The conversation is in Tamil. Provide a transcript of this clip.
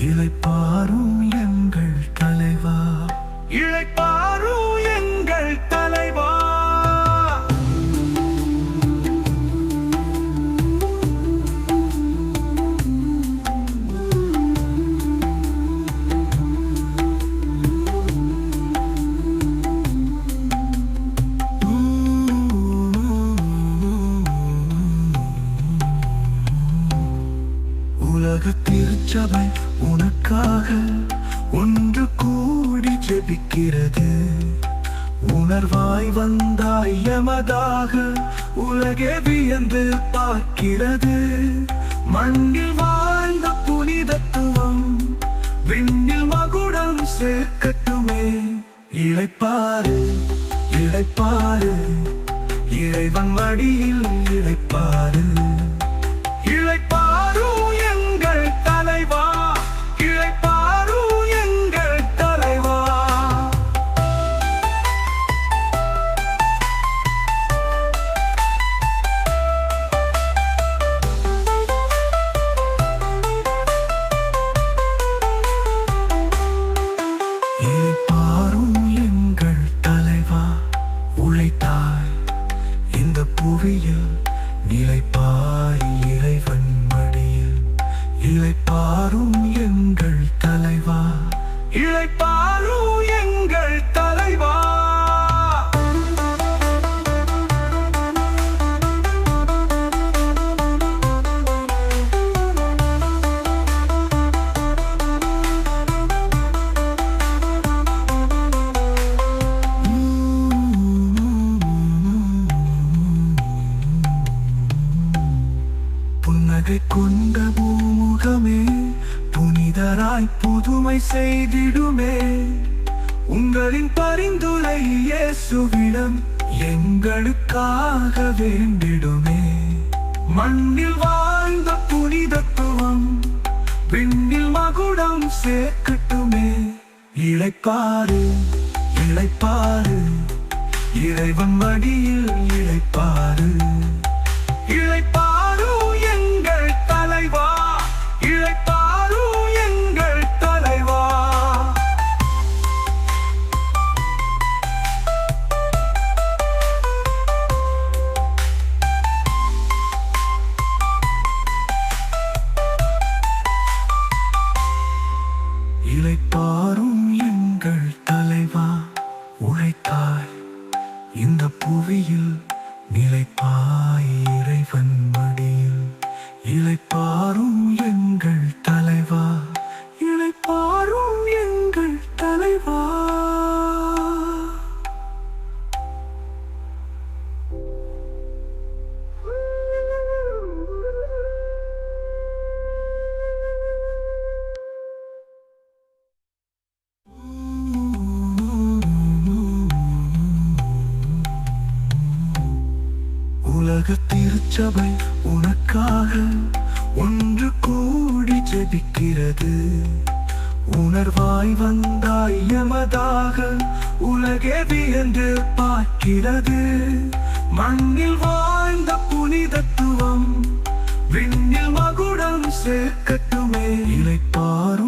இலைப்பாரும் உலக திருச்சபை உனக்காக ஒன்று கூடி ஜெபிக்கிறது. உணர்வாய் வந்தாய் எமதாக உலகே வியந்து பார்க்கிறது. மண்ணில் வாழ்ந்த புனிதத்துவம் விண்ணில் மகுடம் சேர்க்கட்டுமே. இளைப்பாறு இளைப்பாறு இறைவன் மடியில் இளைப்பாறு. புவியில் நிலைப்பாய் இறைவன் மடியில் இழைப்பாரும் எங்கள் தலைவா. இளைப்பாரும் புன்னகை கொண்ட பூமுகமே புனிதராய் புதுமை செய்திடுமே. உங்களின் பரிந்துரை இயேசுவிடம் எங்களுக்காக வேண்டிடுமே. மண்ணில் வாழ்ந்த புனிதத்துவம் விண்ணில் மகுடம் சேர்க்கட்டுமே. இளைப்பாறு இளைப்பாறு இறைவன் வடியில் இளைப்பாறு. இளைப்பாரு இளைப்பாரும் எங்கள் உலக திருச்சபை உனக்காக ஒன்று கூடி ஜெபிக்கிறது. உணர்வாய் வந்தாய் எமதாக உலகே வியந்து பார்க்கிறது. மண்ணில் வாழ்ந்த புனிதத்துவம் விண்ணில் மகுடம் சேர்க்கட்டுமே. இளைப்பாரும்